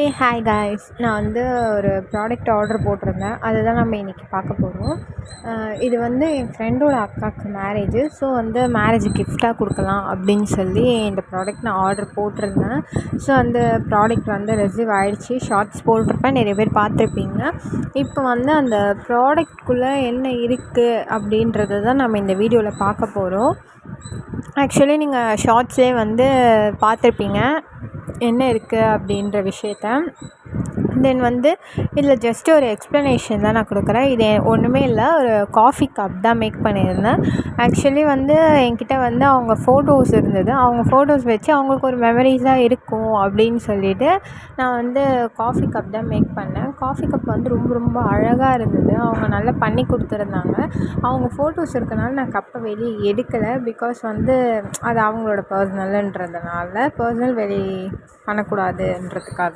ஏ hi guys நான் வந்து ஒரு ப்ராடக்ட் ஆர்டர் போட்டிருந்தேன். அதை தான் நம்ம இன்றைக்கி பார்க்க போகிறோம் இது வந்து என் ஃப்ரெண்டோட அக்காவுக்கு மேரேஜு ஸோ வந்து மேரேஜ் கிஃப்டாக கொடுக்கலாம் அப்படின்னு சொல்லி இந்த ப்ராடக்ட் நான் ஆர்டர் போட்டிருந்தேன். ஸோ அந்த ப்ராடக்ட் வந்து ரிசீவ் ஆகிடுச்சி ஷார்ட்ஸ் போட்டிருப்பேன். நிறைய பேர் பார்த்துருப்பீங்க. இப்போ வந்து அந்த ப்ராடக்ட்குள்ளே என்ன இருக்குது அப்படின்றத தான் நம்ம இந்த வீடியோவில் பார்க்க போகிறோம் ஆக்சுவலி நீங்கள் ஷார்ட்ஸ்லேயே வந்து பார்த்துருப்பீங்க. என்ன இருக்குது அப்படின்ற விஷயத்த தென் வந்து இதில் ஜஸ்ட்டு ஒரு எக்ஸ்ப்ளனேஷன் தான் நான் கொடுக்குறேன். இது ஒன்றுமே இல்லை ஒரு காஃபி கப் தான் மேக் பண்ணியிருந்தேன். ஆக்சுவலி வந்து என்கிட்ட வந்து அவங்க ஃபோட்டோஸ் இருந்தது. அவங்க ஃபோட்டோஸ் வச்சு அவங்களுக்கு ஒரு மெமரிஸாக இருக்கும் அப்படின்னு சொல்லிட்டு நான் வந்து காஃபி கப் தான் மேக் பண்ணேன். காஃபி கப் வந்து ரொம்ப ரொம்ப அழகாக இருந்தது. அவங்க நல்லா பண்ணி கொடுத்துருந்தாங்க. அவங்க ஃபோட்டோஸ் இருக்கனால நான் கப்பை வெளியே எடுக்கலை. பிகாஸ் வந்து அது அவங்களோட பர்சனல்ன்றதுனால பர்சனல் வெளி பண்ணக்கூடாதுன்றதுக்காக.